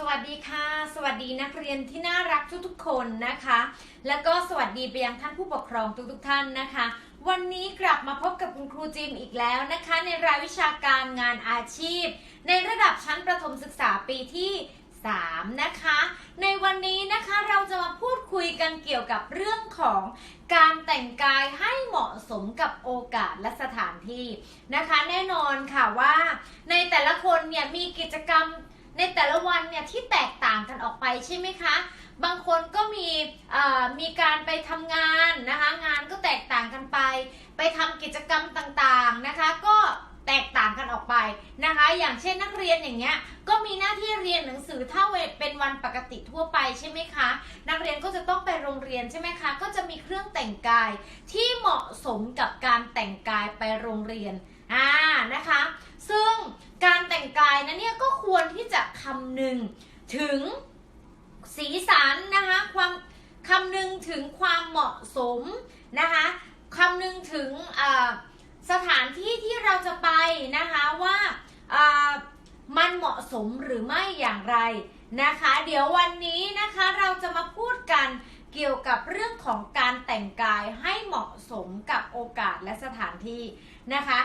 สวัสดีค่ะ สวัสดีนักเรียนที่น่ารักทุกๆคนนะคะ แล้วก็สวัสดีไปยังท่านผู้ปกครองทุกๆท่านนะคะ วันนี้กลับมาพบกับคุณครูจิมอีกแล้วนะคะ ในรายวิชาการงานอาชีพ ในระดับชั้นประถมศึกษาปีที่ 3 นะคะ ในวันนี้นะคะเราจะมาพูดคุยกันเกี่ยวกับเรื่องของการแต่งกายให้เหมาะสมกับโอกาสและสถานที่นะคะ แน่นอนค่ะว่า ในแต่ละคนเนี่ยมีกิจกรรม ในแต่ละวันเนี่ยที่แตกต่างกันออกไปใช่ไหมคะ บางคนก็มีมีการไปทำงานนะคะงานก็แตกต่างกันไป ไปทำกิจกรรมต่างๆนะคะ ก็แตกต่างกันออกไปนะคะ อย่างเช่นนักเรียนอย่างเงี้ย ก็มีหน้าที่เรียนหนังสือถ้าเป็นวันปกติทั่วไปใช่ไหมคะ นักเรียนก็จะต้องไปโรงเรียนใช่ไหมคะ ก็จะมีเครื่องแต่งกายที่เหมาะสมกับการแต่งกายไปโรงเรียน อ่า นะคะ ซึ่ง การแต่งกายนะเนี่ยก็ควรที่จะคำนึงถึงสีสันนะคะความคำนึงถึงความเหมาะสมนะคะคำนึงถึงสถานที่ที่เราจะไปนะคะว่ามันเหมาะสมหรือไม่อย่างไรนะคะ เดี๋ยววันนี้นะคะเราจะมาพูดกันเกี่ยวกับเรื่องของการแต่งกายให้เหมาะสมกับโอกาสและสถานที่นะคะ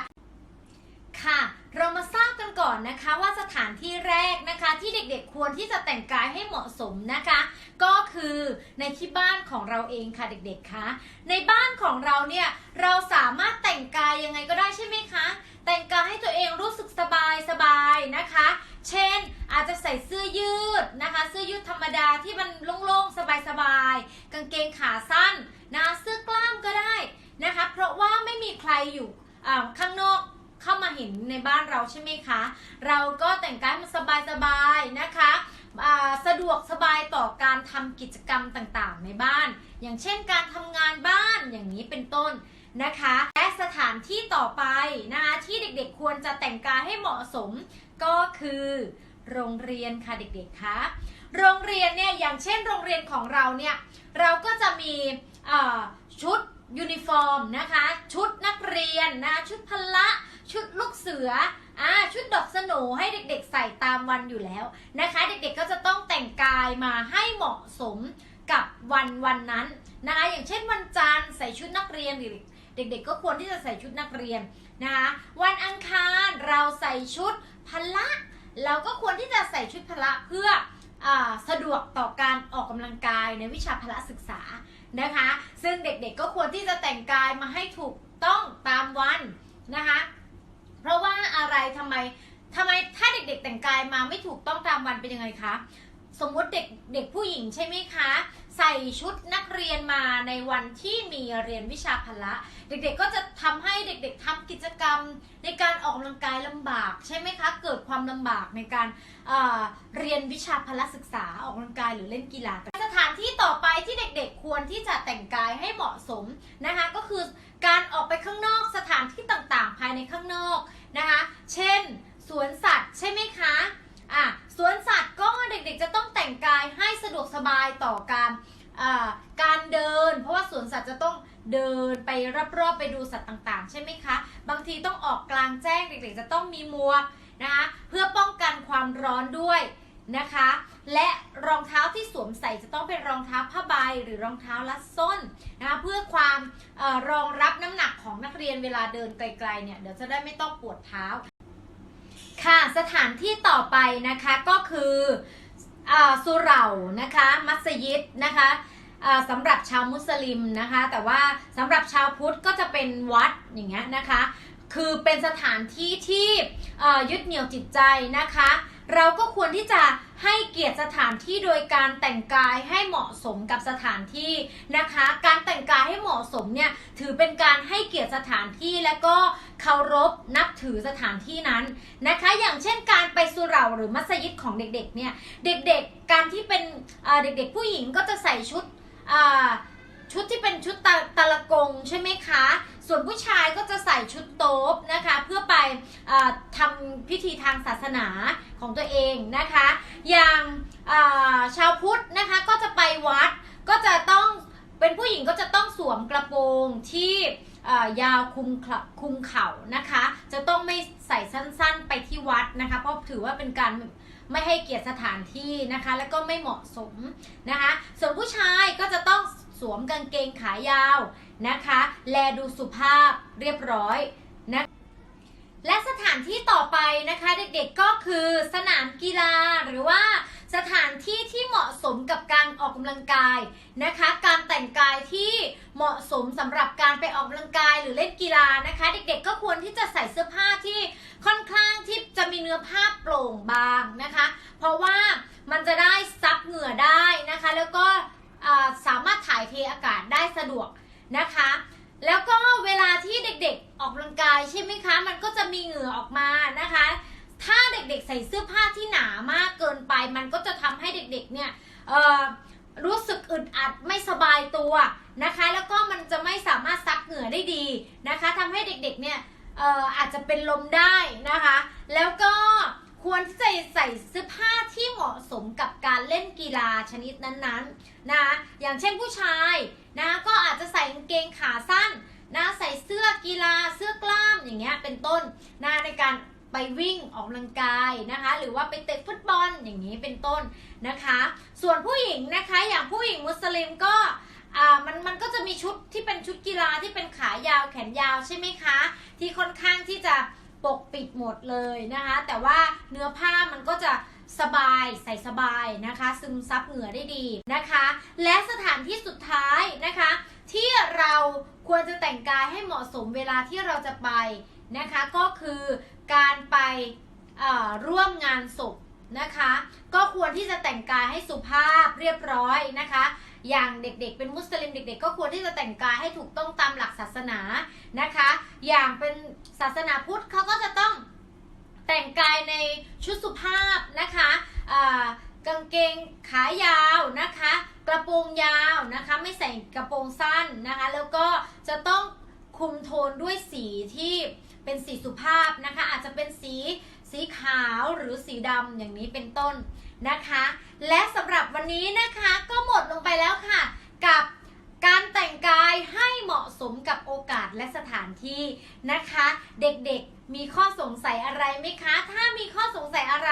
ค่ะ เรามาทราบกันก่อนนะคะว่าสถานที่แรกนะคะ ที่เด็กๆควรที่จะแต่งกายให้เหมาะสมนะคะ ก็คือในที่บ้านของเราเองค่ะเด็กๆคะในบ้านของเราเนี่ยเราสามารถแต่งกายยังไงก็ได้ใช่ไหมคะ แต่งกายให้ตัวเองรู้สึกสบายสบายๆนะคะ เช่นอาจจะใส่เสื้อยืดนะคะ เสื้อยืดธรรมดาที่มันโล่งๆสบายๆกางเกงขาสั้นนะเสื้อกล้ามก็ได้นะคะ เพราะว่าไม่มีใครอยู่ข้างนอก ห็นในบ้านเราใช่ไหมคะ เราก็แต่งกายมันสบายๆนะคะสะดวกสบายต่อการทำกิจกรรมต่างๆ ในบ้าน อย่างเช่นการทำงานบ้านอย่างนี้เป็นต้นนะคะ และสถานที่ต่อไปนะคะที่เด็กๆควรจะแต่งกายให้เหมาะสมก็คือ โรงเรียนค่ะเด็กๆคะโรงเรียนเนี่ยอย่างเช่นโรงเรียนของเราเนี่ยเราก็จะมีชุดยูนิฟอร์มนะคะ ชุดนักเรียนนะชุดพละ ชุดลูกเสืออ่าชุดดอกสโหนให้เด็กๆ ใส่ตามวันอยู่แล้วนะคะ เด็กๆก็จะต้องแต่งกายมาให้เหมาะสมกับวันวันนั้นนะคะอย่างเช่นวันจันทร์ใส่ชุดนักเรียนเด็ก ๆ ก็ควรที่จะใส่ชุดนักเรียนนะคะวันอังคารเราใส่ชุดพละเราก็ควรที่จะใส่ชุดพละเพื่ออสะดวกต่อการออกกำลังกายในวิชาพละศึกษานะคะ ซึ่งเด็กๆก็ควรที่จะแต่งกายมาให้ถูกต้องตามวันนะคะ อะไรทำไมทำไมถ้าเด็กๆ แต่งกายมาไม่ถูกต้องตามวันเป็นยังไงคะสมมุติเด็กเด็กผู้หญิงใช่ไหมคะ ใส่ชุดนักเรียนมาในวันที่มีเรียนวิชาพละ เด็กๆก็จะทำให้เด็กๆทำกิจกรรมในการออกกำลังกายลำบากใช่ไหมคะ เกิดความลำบากในการเเรียนวิชาพละศึกษาออกกำลังกายหรือเล่นกีฬาสถานที่ต่อไปที่เด็กๆควรที่จะแต่งกายให้เหมาะสมนะคะ ก็คือการออกไปข้างนอกสถานที่ต่างๆ ภายในข้างนอก นะคะ เช่น สวนสัตว์ใช่ไหมคะอะสวนสัตว์ก็เด็กๆจะต้องแต่งกายให้สะดวกสบายต่อการการเดิน เพราะว่าสวนสัตว์จะต้องเดินไปรอบๆไปดูสัตว์ต่างๆ ใช่ไหมคะ บางทีต้องออกกลางแจ้งเด็กๆ จะต้องมีหมวกนะคะเพื่อป้องกันความร้อนด้วย นะคะ และรองเท้าที่สวมใส่จะต้องเป็นรองเท้าผ้าใบหรือรองเท้าลัดส้นนะคะเพื่อความออรองรับน้ำหนักของนักเรียนเวลาเดินไกลๆเนี่ยเดี๋ยวจะได้ไม่ต้องปวดเท้า ค่ะสถานที่ต่อไปนะคะก็คืออสุเหร่านะคะมัสยิดนะคะสำหรับชาวมุสลิมนะคะ แต่ว่าสำหรับชาวพุทธก็จะเป็นวัดอย่างเงี้ยนะคะ คือเป็นสถานที่ที่ยึดเหนี่ยวจิตใจนะคะ เราก็ควรที่จะให้เกียรติสถานที่โดยการแต่งกายให้เหมาะสมกับสถานที่นะคะ การแต่งกายให้เหมาะสมเนี่ยถือเป็นการให้เกียรติสถานที่และก็เคารพนับถือสถานที่นั้นนะคะ อย่างเช่นการไปสุเหร่าหรือมัสยิดของเด็กๆเนี่ยเด็กๆการที่เป็นเด็กๆผู้หญิงก็จะใส่ชุดอ่า ชุดที่เป็นชุดตะตะละกงใช่ไหมคะ ส่วนผู้ชายก็จะใส่ชุดโต๊บนะคะ เพื่อไปอทำพิธีทางศาสนาของตัวเองนะคะ อย่างาชาวพุทธนะคะก็จะไปวัดก็จะต้องเป็นผู้หญิงก็จะต้องสวมกระโปรงที่ยาวคุมคุมเข่านะคะ จะต้องไม่ใส่สั้นๆไปที่วัดนะคะ เพราะถือว่าเป็นการไม่ให้เกียรติสถานที่นะคะ แล้วก็ไม่เหมาะสมนะคะ ส่วนผู้ชายก็จะต้อง วมกางเกงขายาวนะคะ แลดูสุภาพเรียบร้อยนะและสถานที่ต่อไปนะคะเด็กๆก็คือสนามกีฬาหรือว่าสถานที่ที่เหมาะสมกับการออกกำลังกายนะคะ การแต่งกายที่เหมาะสมสำหรับการไปออกกำลังกายหรือเล่นกีฬานะคะ เด็กๆก็ควรที่จะใส่เสื้อผ้าที่ค่อนข้างที่จะมีเนื้อผ้าโปร่งบางนะคะ เพราะว่ามันจะได้ซับเหงื่อได้ เทอากาศได้สะดวกนะคะ แล้วก็เวลาที่เด็กๆออกกำลังกายใช่ไหมคะ มันก็จะมีเหงื่อออกมานะคะ ถ้าเด็กๆใส่เสื้อผ้าที่หนามากเกินไป มันก็จะทำให้เด็กๆเนี่ยรู้สึกอึดอัดไม่สบายตัวนะคะ แล้วก็มันจะไม่สามารถซักเหงื่อได้ดีนะคะทำให้เด็กๆเนี่ยอออาจจะเป็นลมได้นะคะ แล้วก็ ควรที่จะใส่เสื้อผ้าที่เหมาะสมกับการเล่นกีฬาชนิดนั้นๆนะคะอย่างเช่นผู้ชายนะก็อาจจะใส่กางเกงขาสั้นนะใส่เสื้อกีฬาเสื้อกล้ามอย่างเงี้ยเป็นต้นนะในการไปวิ่งออกกำลังกายนะคะ หรือว่าไปเตะฟุตบอลอย่างนี้เป็นต้นนะคะ ส่วนผู้หญิงนะคะอย่างผู้หญิงมุสลิมก็อ่ามันมันก็จะมีชุดที่เป็นชุดกีฬาที่เป็นขายาวแขนยาวใช่ไหมคะ ที่ค่อนข้างที่จะ ปกปิดหมดเลยนะคะ แต่ว่าเนื้อผ้ามันก็จะสบายใส่สบายนะคะ ซึมซับเหงื่อได้ดีนะคะ และสถานที่สุดท้ายนะคะ ที่เราควรจะแต่งกายให้เหมาะสมเวลาที่เราจะไปนะคะ ก็คือการไปร่วมงานศพนะคะ ก็ควรที่จะแต่งกายให้สุภาพเรียบร้อยนะคะ อย่างเด็กๆ เป็นมุสลิมเด็ก ๆ ก็ควรที่จะแต่งกายให้ถูกต้องตามหลักศาสนานะคะ อย่างเป็นศาสนาพุทธเขาก็จะต้องแต่งกายในชุดสุภาพนะคะกางเกงขายาวนะคะ กระโปรงยาวนะคะไม่ใส่กระโปรงสั้นนะคะ แล้วก็จะต้องคุมโทนด้วยสีที่เป็นสีสุภาพนะคะ อาจจะเป็นสีสีขาวหรือสีดำอย่างนี้เป็นต้น นะคะ และสำหรับวันนี้นะคะก็หมดลงไปแล้วค่ะ กับการแต่งกายให้เหมาะสมกับโอกาสและสถานที่นะคะ เด็กๆมีข้อสงสัยอะไรไหมคะ ถ้ามีข้อสงสัยอะไร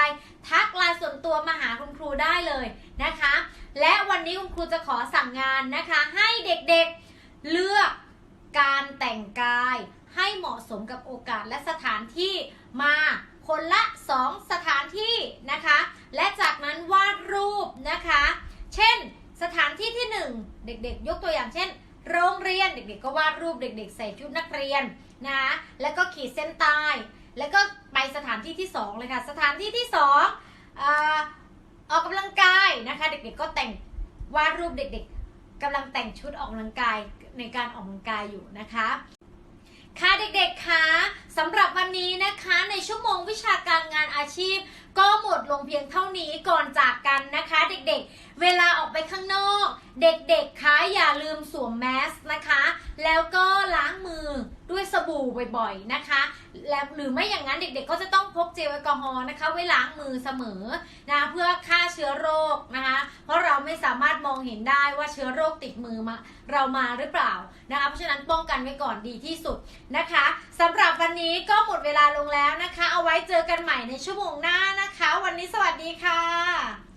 ทักไลน์ส่วนตัวมาหาคุณครูได้เลยนะคะ และวันนี้คุณครูจะขอสั่งงานนะคะ ให้เด็กๆเลือกการแต่งกายให้เหมาะสมกับโอกาสและสถานที่มา คนละ 2 สถานที่นะคะ และจากนั้นวาดรูปนะคะ เช่นสถานที่ที่ 1 เด็กๆ ยกตัวอย่างเช่น โรงเรียนเด็กๆ ก็วาดรูปเด็ก ๆ ใส่ชุดนักเรียนนะแล้วก็ขีดเส้นใต้แล้วก็ไปสถานที่ที่ 2 เลยค่ะ สถานที่ที่ 2อออกกำลังกายนะคะ เด็กๆก็แต่งวาดรูปเด็กๆกำลังแต่งชุดออกกำลังกายในการออกกำลังกายอยู่นะคะ ค่ะเด็กๆคะสำหรับวันนี้นะคะในชั่วโมงวิชาการงานอาชีพ ก็หมดลงเพียงเท่านี้ก่อนจากกันนะคะ เด็กๆ เวลาออกไปข้างนอก เด็กๆคะอย่าลืมสวมแมสนะคะ แล้วก็ล้างมือด้วยสบู่บ่อยๆนะคะ และหรือไม่อย่างนั้นเด็กๆก็จะต้องพกเจลแอลกอฮอล์นะคะ ไว้ล้างมือเสมอนะคะเพื่อฆ่าเชื้อโรคนะคะ เพราะเราไม่สามารถมองเห็นได้ว่าเชื้อโรคติดมือมาเรามาหรือเปล่านะคะ เพราะฉะนั้นป้องกันไว้ก่อนดีที่สุดนะคะสำหรับวันนี้ก็หมดเวลาลงแล้วนะคะ เอาไว้เจอกันใหม่ในชั่วโมงหน้านะคะ วันนี้สวัสดีค่ะ